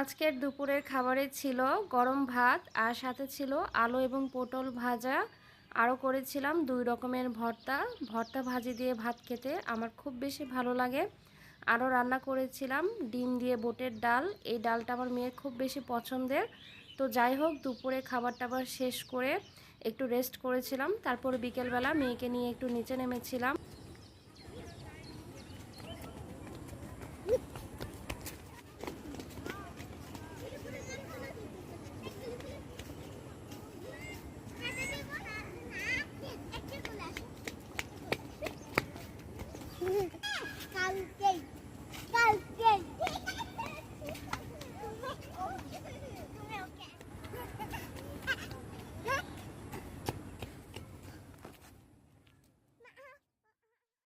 আজকের দুপুরের খাবারে ছিল গরম ভাত আর সাথে ছিল আলু এবং পটল ভাজা। আরও করেছিলাম দুই রকমের ভর্তা। ভর্তা ভাজি দিয়ে ভাত খেতে আমার খুব বেশি ভালো লাগে। আরও রান্না করেছিলাম ডিম দিয়ে বোটের ডাল। এই ডালটা আমার মেয়ের খুব বেশি পছন্দের। তো যাই হোক, দুপুরে খাবার টাবার শেষ করে একটু রেস্ট করেছিলাম। তারপর বিকেলবেলা মেয়েকে নিয়ে একটু নিচে নেমেছিলাম।